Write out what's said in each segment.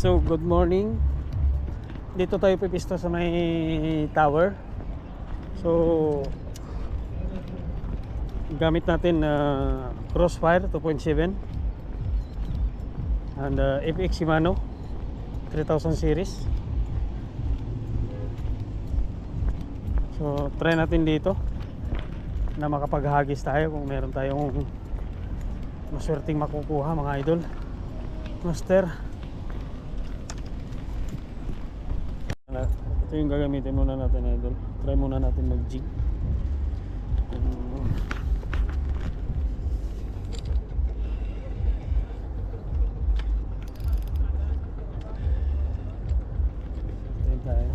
So, good morning. Dito tayo pipista sa may tower. So, gamit natin na Crossfire 2.7 and uh, FX Shimano 3000 series. So, try natin dito na makapaghagis tayo kung meron tayong maswerteng makukuha mga idol. Master. Ano, Ito yung gagamitin muna natin idol. Try muna natin mag-jig. Um, Ayan tayo.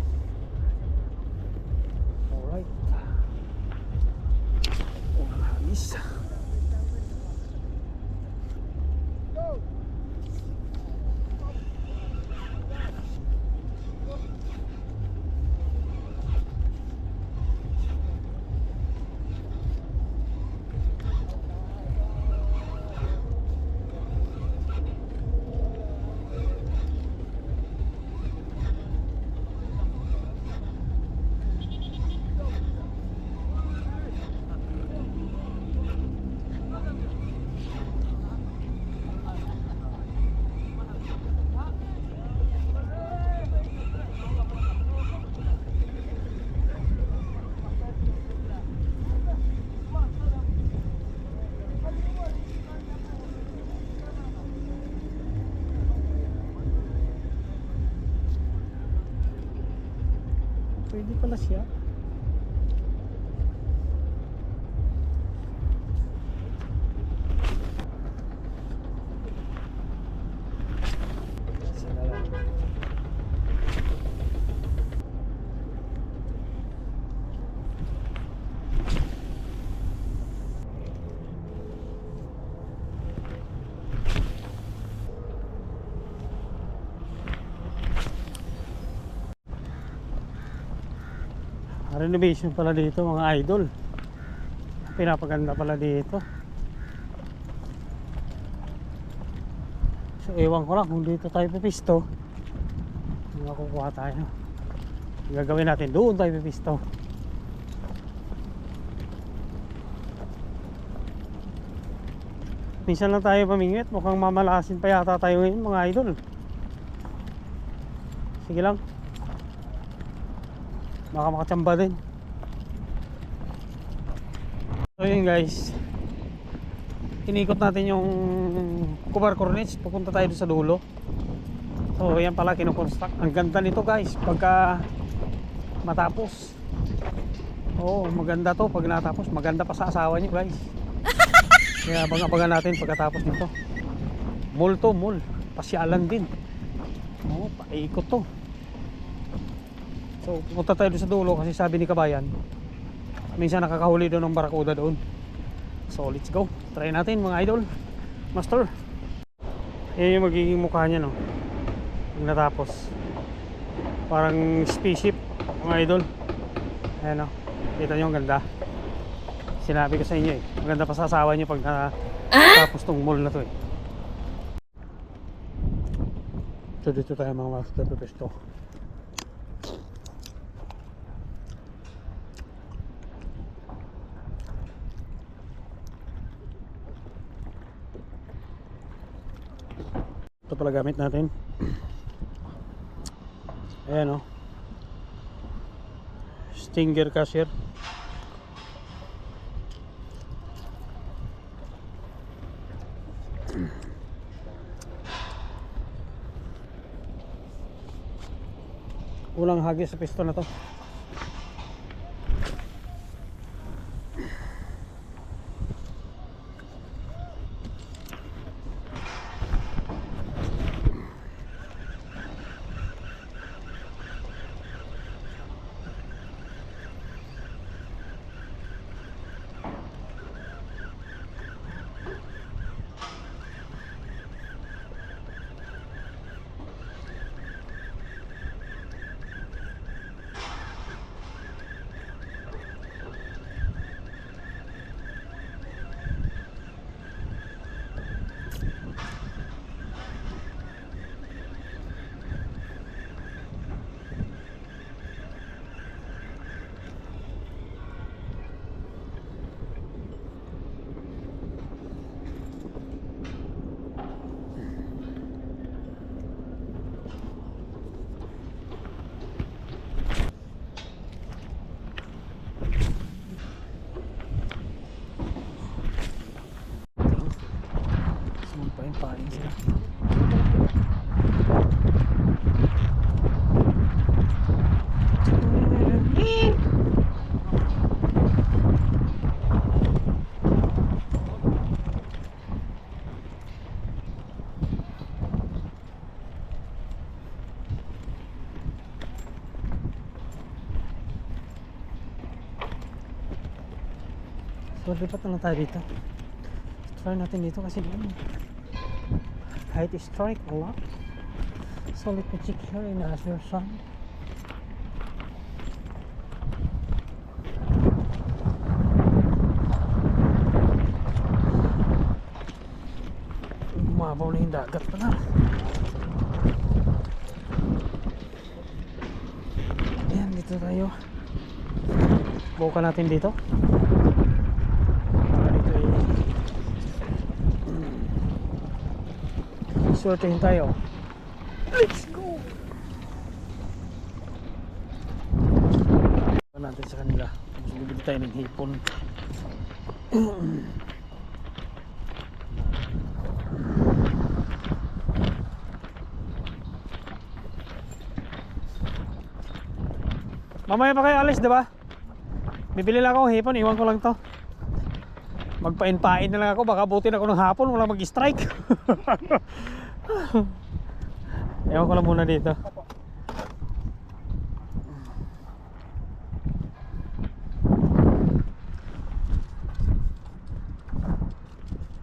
Pala siya. Renovation pala dito mga idol. Pinapaganda pala dito. So ewan ko lang kung dito tayo pipisto. Makukuha tayo. Gagawin natin doon tayo pipisto. Minsan lang tayo pamingit. Mukhang mamalasin pa yata tayo ngayon mga idol. Sige lang baka makachamba din. So yun guys. Inikot natin yung Kubar Cornets pupunta tayo sa dulo. So yan pala kinukonstruct. Ang ganda nito guys pagka matapos. Oo maganda to pag natapos. Maganda pa sa asawa nyo guys. Kaya abang-abangan natin pagkatapos nito. Mall to mall pasyalan din. Oo paikot to So, pumunta tayo doon sa dulo kasi sabi ni Kabayan, minsan nakakahuli doon ng barakuda doon. So, let's go. Try natin mga idol. Master. Yan yung magiging mukha niya, no? Pag natapos. Parang spaceship, mga idol. Ayan, no? Kita nyo, ang ganda. Sinabi ko sa inyo, eh. Maganda pa sa asawa niyo pag natapos tong mall na to, eh. So, dito tayo mga master pepesto. Ito pala gamit natin. Ayan o stinger cashier. Ulang hagis sa piston na to So, na lang tayo dito. Try natin dito kasi um, height strike a lot. So, let me check here in Azure Sun. Umabaw na yung dagat pala. Ayan, dito tayo. Buka natin dito. Sortehin tayo. Let's go! Ano natin sa kanila. Mas bibili tayo ng hipon. Mamaya pa kayo alis, di ba? Bibili lang ako hipon, iwan ko lang to. Magpain-pain na lang ako, baka buti na ako ng hapon, wala mag-strike. Ewan ko lang muna dito.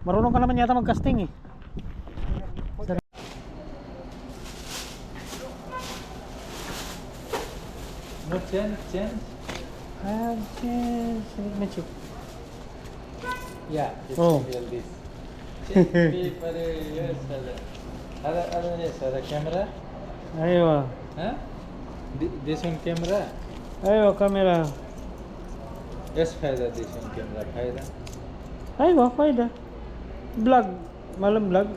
Marunong ka naman yata mag-casting eh. No change, change. Ah, yes. Let check. Yeah, this Oh. will this. Change paper, yes, Other, other, yes, other camera. Aywa. Huh? Th this one camera. Aywa, camera. Yes, fayda this one camera, fayda. Aywa, fayda. Vlog. Malam vlog.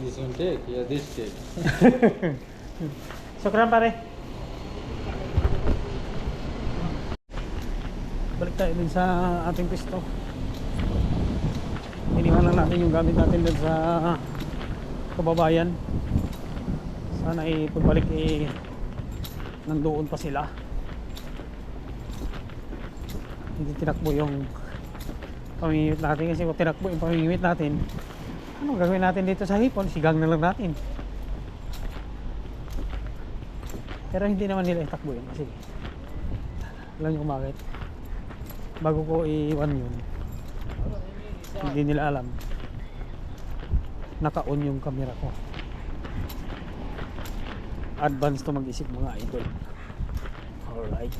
This one take, yeah, this take. Sukran pare. Balik tayo din sa ating pisto. Iniwan lang natin yung gamit natin dun sa kababayan. Sana eh pagbalik eh nandoon pa sila. Hindi tinakbo yung pamimit natin kasi kung tinakbo yung pamimit natin ano gagawin natin dito sa hipon? Sigang na lang natin. Pero hindi naman nila itakbo yun kasi alam nyo bakit bago ko iwan yun hindi nila alam naka-on yung camera ko. Advance to mag-isip mga idol. Alright